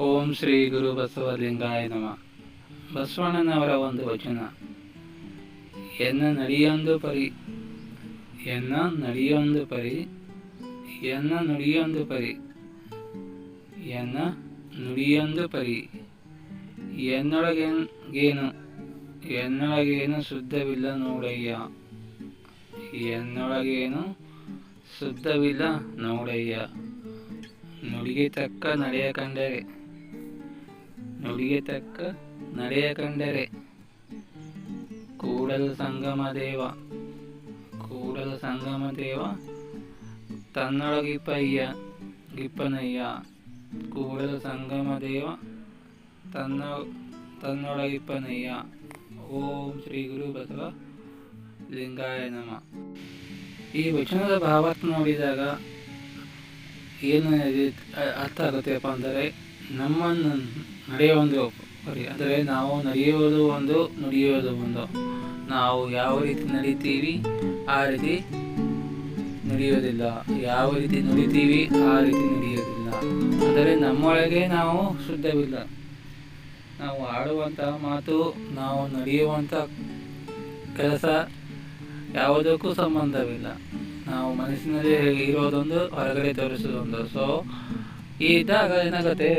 ಓಂ ಶ್ರೀ ಗುರು ಬಸವಲಿಂಗಾಯ ನಮ. ಬಸವಣ್ಣನವರ ಒಂದು ವಚನ. ಎನ್ನ ನಡಿಯೊಂದು ಪರಿ, ಎನ್ನ ನಡಿಯೊಂದು ಪರಿ, ಎನ್ನ ನುಡಿಯೊಂದು ಪರಿ, ಎನ್ನ ನುಡಿಯೊಂದು ಪರಿ, ಎನ್ನೊಳಗೇನು ಎನ್ನೊಳಗೇನು ಶುದ್ಧವಿಲ್ಲ ನೋಡಯ್ಯ, ಎನ್ನೊಳಗೇನು ಶುದ್ಧವಿಲ್ಲ ನೋಡಯ್ಯ, ನುಡಿಗೆ ತಕ್ಕ ನಡೆಯ ಕಂಡರೆ. ನುಡಿಗೆ ತಕ್ಕ ನಡೆಯ ಕಂಡರೆ. ಕೂಡಲ ಸಂಗಮ ದೇವ, ಕೂಡಲ ಸಂಗಮ ದೇವ. ತನ್ನೊಳಗಿಪ್ಪಯ್ಯ ಗಿಪ್ಪನಯ್ಯ ಕೂಡಲ ಸಂಗಮ ದೇವ. ತನ್ನ ತನ್ನೊಳಗಿಪ್ಪನಯ್ಯ ಓಂ ಶ್ರೀ ಗುರು ಬಸವ ಲಿಂಗಾಯ ನಮ. ಈ ವಚನದ ಭಾವಾರ್ಥ ನೋಡಿದಾಗ ಏನು ಅರ್ಥ ಆಗುತ್ತೆಪ್ಪ ಅಂದರೆ ನಮ್ಮನ್ನು ನಡೆಯುವ ಒಂದು ಅಂದರೆ ನಾವು ನಡೆಯುವುದು ಒಂದು, ನುಡಿಯೋದು ಒಂದು. ನಾವು ಯಾವ ರೀತಿ ನಡೀತೀವಿ, ಆ ರೀತಿ ನುಡಿಯೋದಿಲ್ಲ. ಯಾವ ರೀತಿ ನುಡಿತೀವಿ, ಆ ರೀತಿ ನುಡಿಯೋದಿಲ್ಲ. ಅಂದರೆ ನಮ್ಮೊಳಗೆ ನಾವು ಶುದ್ಧವಿಲ್ಲ. ನಾವು ಆಡುವಂತಹ ಮಾತು, ನಾವು ನಡೆಯುವಂಥ ಕೆಲಸ ಯಾವುದಕ್ಕೂ ಸಂಬಂಧವಿಲ್ಲ. ನಾವು ಮನಸ್ಸಿನಲ್ಲಿ ಇರೋದೊಂದು, ಹೊರಗಡೆ ತೋರಿಸೋದೊಂದು. ಸೊ ಇದ್ದಾಗ ಏನಾಗುತ್ತೆ?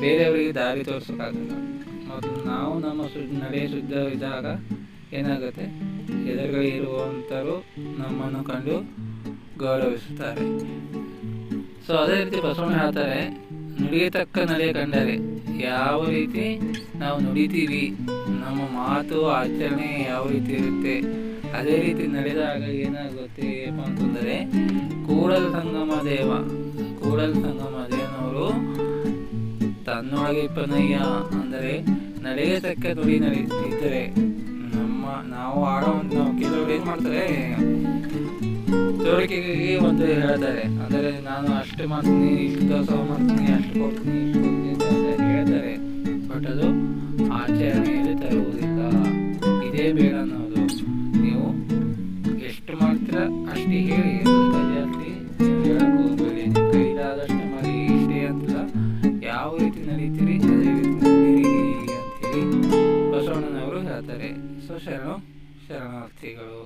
ಬೇರೆಯವರಿಗೆ ದಾರಿ ತೋರಿಸೋಕ್ಕಾಗಲ್ಲ. ಮೊದಲು ನಾವು ನಮ್ಮ ಶುದ್ಧ ನಡೆ ಶುದ್ಧ ಇದ್ದಾಗ ಏನಾಗುತ್ತೆ? ಎದುರುಗಡೆ ಇರುವಂಥವರು ನಮ್ಮನ್ನು ಕಂಡು ಗೌರವಿಸುತ್ತಾರೆ. ಸೊ ಅದೇ ರೀತಿ ಬಸವಣ್ಣ ಹೇಳ್ತಾರೆ ನುಡಿಗೆ ತಕ್ಕ ಕಂಡರೆ ಯಾವ ರೀತಿ ನಾವು ನುಡಿತೀವಿ, ನಮ್ಮ ಮಾತು, ಆಚರಣೆ ಯಾವ ರೀತಿ ಇರುತ್ತೆ, ಅದೇ ರೀತಿ ನಡೆದಾಗ ಏನಾಗುತ್ತೆ ಏನಪ್ಪ ಅಂತಂದರೆ ಕೂಡಲ ಸಂಗಮ ದೇವ, ಕೂಡಲ ಸಂಗಮ ತನ್ನೊಳಗೆ ಪನಯ್ಯ ಅಂದರೆ ನಡೆಯತಕ್ಕ ತಕ್ಕ ನುಡಿ ನಡಿ ನಮ್ಮ ನಾವು ಆಡೋ ಒಂದು ಕೆಲವರು ಏನು ಮಾಡ್ತಾರೆ. ತೋರಿಕೆಗೆ ಒಂದು ಹೇಳ್ತಾರೆ. ಅಂದರೆ ನಾನು ಅಷ್ಟು ಮಾಡ್ತೀನಿ, ಇಷ್ಟು ದೋಸ ಮಾಡ್ತೀನಿ, ಅಷ್ಟು ಕೊಡ್ತೀನಿ, ಇಷ್ಟು ಕೊಡ್ತೀನಿ ಅಂತ ಹೇಳ್ತಾರೆ. ಬಟ್ ಅದು ಆಚರಣೆಯಲ್ಲಿ ತರುವುದಿಲ್ಲ. ಇದೇ ಬೇಡ ಅನ್ನೋದು. ನೀವು ಎಷ್ಟು ಮಾಡ್ತೀರ ಅಷ್ಟು ಹೇಳಿ. ಶರಣಾರ್ಥಿಗಳು.